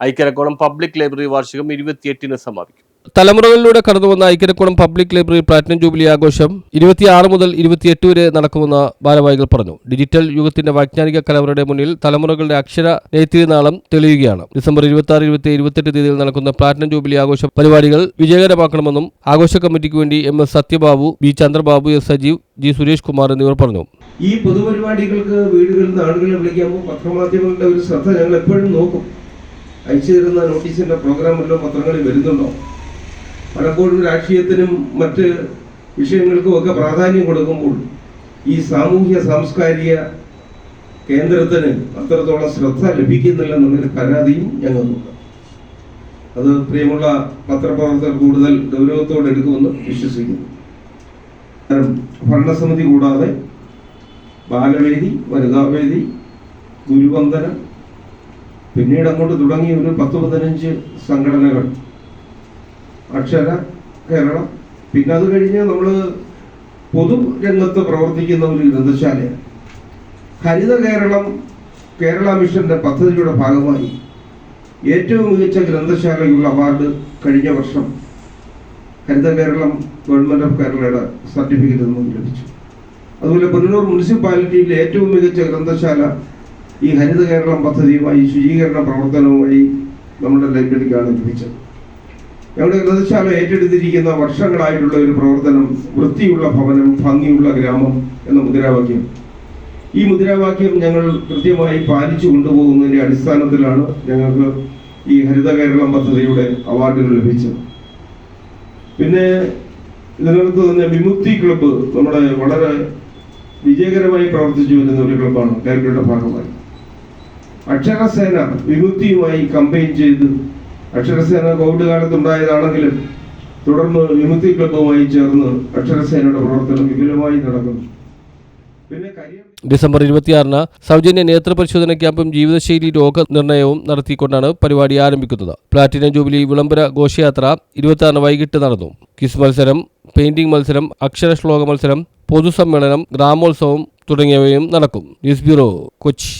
Aikyarakkonam public library വാർഷികം ഇരുപത്തിയെട്ടിന് സമാപിക്കും. തലമുറകളിലൂടെ കടന്നുവന്ന Aikyarakkolam public library platinum jubilee ആഘോഷം ഇരുപത്തിയാറ് മുതൽ ഇരുപത്തിയെട്ട് വരെ നടക്കുമെന്ന് ഭാരവാഹികൾ പറഞ്ഞു. ഡിജിറ്റൽ യുഗത്തിന്റെ വൈജ്ഞാനിക കലവറയുടെ മുന്നിൽ തലമുറകളുടെ അക്ഷര നെയ്ത്തിരിനാളം തെളിയുകയാണ്. ഡിസംബർ ഇരുപത്തി ആറ് ഇരുപത്തി ഇരുപത്തെട്ട് തീയതിയിൽ നടക്കുന്ന പ്ലാറ്റിനം ജൂബിലി ആഘോഷ പരിപാടികൾ വിജയകരമാക്കണമെന്നും ആഘോഷ കമ്മിറ്റിക്ക് വേണ്ടി M S Sathyababu B Chandrababu S Sajeev G Suresh Kumar എന്നിവർ പറഞ്ഞു. ഈ പൊതുപരിപാടികൾക്ക് വീടുകളിൽ നിന്ന് ആളുകളെ വിളിക്കുമ്പോൾ പത്രമാധ്യമങ്ങളുടെ ഒരു ശ്രദ്ധ ഞങ്ങൾ എപ്പോഴും നോക്കും. അയച്ചു തരുന്ന നോട്ടീസിന്റെ പ്രോഗ്രാം വല്ലതും പത്രങ്ങളിൽ വരുന്നുണ്ടോ? പലപ്പോഴും രാഷ്ട്രീയത്തിനും മറ്റ് വിഷയങ്ങൾക്കും ഒക്കെ പ്രാധാന്യം കൊടുക്കുമ്പോൾ ഈ സാമൂഹ്യ സാംസ്കാരിക കേന്ദ്രത്തിന് അത്രത്തോളം ശ്രദ്ധ ലഭിക്കുന്നില്ല എന്നുള്ളൊരു പരാതിയും ഞങ്ങൾക്കുണ്ട്. അത് പ്രിയമുള്ള പത്രപ്രവർത്തകർ കൂടുതൽ ഗൗരവത്തോടെ എടുക്കുമെന്ന് വിശ്വസിക്കുന്നു. ഭരണസമിതി കൂടാതെ ബാലവേദി വനിതാവേദി ഗുരുവന്ദനം പിന്നീട് അങ്ങോട്ട് തുടങ്ങി ഒരു പത്ത് പതിനഞ്ച് സംഘടനകൾ. അക്ഷര കേരളം. പിന്നെ അത് കഴിഞ്ഞ് നമ്മൾ പൊതുരംഗത്ത് പ്രവർത്തിക്കുന്ന ഒരു ഗ്രന്ഥശാലയാണ് ഹരിത കേരളം കേരള മിഷന്റെ പദ്ധതിയുടെ ഭാഗമായി ഏറ്റവും മികച്ച ഗ്രന്ഥശാലയ്ക്കുള്ള അവാർഡ് കഴിഞ്ഞ വർഷം ഹരിത കേരളം ഗവൺമെന്റ് ഓഫ് കേരളയുടെ സർട്ടിഫിക്കറ്റ് നിന്നും ലഭിച്ചു. അതുപോലെ പുനലൂർ മുനിസിപ്പാലിറ്റിയിലെ ഏറ്റവും മികച്ച ഗ്രന്ഥശാല ഈ ഹരിത കേരളം പദ്ധതിയുമായി ശുചീകരണ പ്രവർത്തനവുമായി നമ്മുടെ ലൈബ്രറിക്കാണ് ലഭിച്ചത്. ഞങ്ങളുടെ ഗ്രന്ഥശാല ഏറ്റെടുത്തിരിക്കുന്ന വർഷങ്ങളായിട്ടുള്ള ഒരു പ്രവർത്തനം വൃത്തിയുള്ള ഭവനം ഭംഗിയുള്ള ഗ്രാമം എന്ന മുദ്രാവാക്യം. ഈ മുദ്രാവാക്യം ഞങ്ങൾ കൃത്യമായി പാലിച്ചു കൊണ്ടുപോകുന്നതിന്റെ അടിസ്ഥാനത്തിലാണ് ഞങ്ങൾക്ക് ഈ ഹരിത കേരളം പദ്ധതിയുടെ അവാർഡുകൾ ലഭിച്ചത്. പിന്നെ ഇതിനകത്ത് തന്നെ വിമുക്തി ക്ലബ്ബ് നമ്മുടെ വളരെ വിജയകരമായി പ്രവർത്തിച്ചു വരുന്ന ഒരു ക്ലബ്ബാണ് ലൈബ്രറിയുടെ ഭാഗമായി. അക്ഷരസേന വിമുക്തിയുമായി കമ്പയിൻ ചെയ്ത്. അക്ഷരസേന കോവിഡ് കാലത്തുണ്ടായതാണെങ്കിലും തുടർന്ന് വിമുക്തി ക്ലബ്ബുമായി ചേർന്ന് അക്ഷരസേനയുടെ പ്രവർത്തനം വിപുലമായി നടക്കുന്നു ഡിസംബർ ഇരുപത്തിയാറിന് സൗജന്യ നേത്ര പരിശോധന ക്യാമ്പും ജീവിതശൈലി രോഗനിർണയവും നടത്തിക്കൊണ്ടാണ് പരിപാടി ആരംഭിക്കുന്നത്. പ്ലാറ്റിനം ജൂബിലി വിളംബര ഘോഷയാത്ര ഇരുപത്തിയാറിന് വൈകിട്ട് നടന്നു. ക്വിസ് മത്സരം പെയിന്റിംഗ് മത്സരം അക്ഷര ശ്ലോക മത്സരം പൊതുസമ്മേളനം ഗ്രാമോത്സവം തുടങ്ങിയവയും നടക്കും. News bureau Kochi.